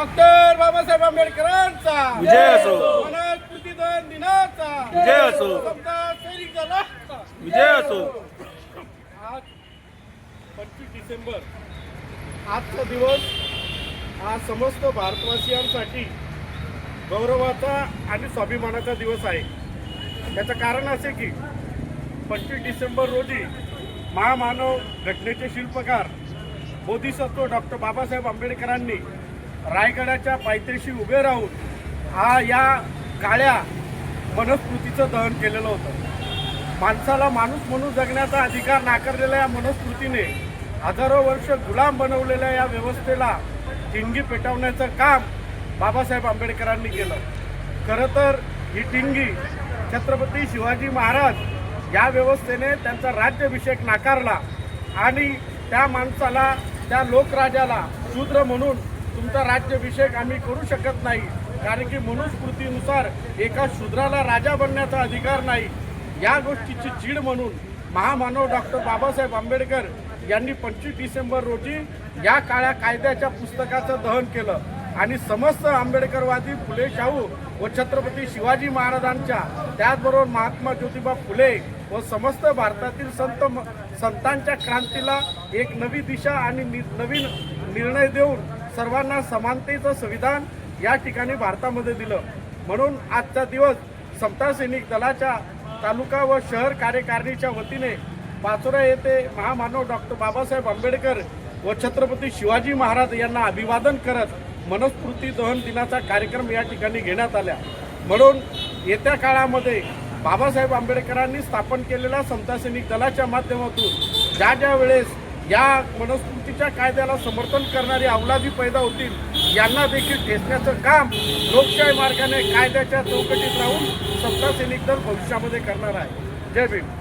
Doctor Babasaheb आंबेडकरांचा. विजय असो. वनस्पती दिन दिनाचा. विजय असो. समजा सैनिक दलाचा विजय असो. आज पंचवीस डिसेंबर आजचा दिवस हा समस्त भारतवासियांसाठी गौरवाचा आणि स्वाभिमानाचा दिवस आहे. याचं कारण असे की पंचवीस डिसेंबर रोजी महामानव घटनेचे शिल्पकार बोधिसत्व डॉक्टर बाबासाहेब आंबेडकरांनी रायगडाच्या पायथ्याशी उभे राहून हा या काळ्या मनस्मृतीचं दहन केलेलं होतं. माणसाला माणूस म्हणून जगण्याचा अधिकार नाकारलेल्या या मनस्मृतीने हजारो वर्ष गुलाम बनवलेल्या या व्यवस्थेला ठिणगी पेटवण्याचं काम बाबासाहेब आंबेडकरांनी केलं. खरं तर ही ठिणगी छत्रपती शिवाजी महाराज या व्यवस्थेने त्यांचा राज्याभिषेक नाकारला आणि त्या माणसाला त्या लोकराजाला शूद्र म्हणून तुमचा राज्याभिषेक आम्ही करू शकत नाही. कारण की मनुस्मृतीनुसार एका शूद्राला राजा बनण्याचा अधिकार नाही. या गोष्टीची चीड म्हणून महामानव डॉक्टर बाबासाहेब आंबेडकर यांनी पंचवीस डिसेंबर रोजी या काळ्या कायद्याच्या पुस्तकाचं दहन केलं. आणि समस्त आंबेडकरवादी फुले शाहू व छत्रपती शिवाजी महाराजांच्या त्याचबरोबर महात्मा ज्योतिबा फुले व समस्त भारतातील संत म- संतांच्या क्रांतीला एक नवी दिशा आणि नवीन निर्णय देऊन सर्वांना समानतेचं संविधान या ठिकाणी भारतामध्ये दिलं. म्हणून आजचा दिवस समता सैनिक दलाच्या तालुका व शहर कार्यकारिणीच्या वतीने पाचोरा येथे महामानव डॉक्टर बाबासाहेब आंबेडकर व छत्रपती शिवाजी महाराज यांना अभिवादन करत मनस्फूर्ती दहन दिनाचा कार्यक्रम या ठिकाणी घेण्यात आला. म्हणून येत्या काळामध्ये बाबासाहेब आंबेडकरांनी स्थापन केलेल्या समता सैनिक दलाच्या माध्यमातून ज्या ज्या वेळेस या मनस्फूर्तीच्या कायद्याला समर्थन करणारी अवलादी पैदा होतील यांना देखील ठेचण्याचं काम लोकशाही मार्गाने कायद्याच्या चौकटीत राहून सत्तासैनिक सैनिक दल भविष्यामध्ये करणार आहे. जय भीम.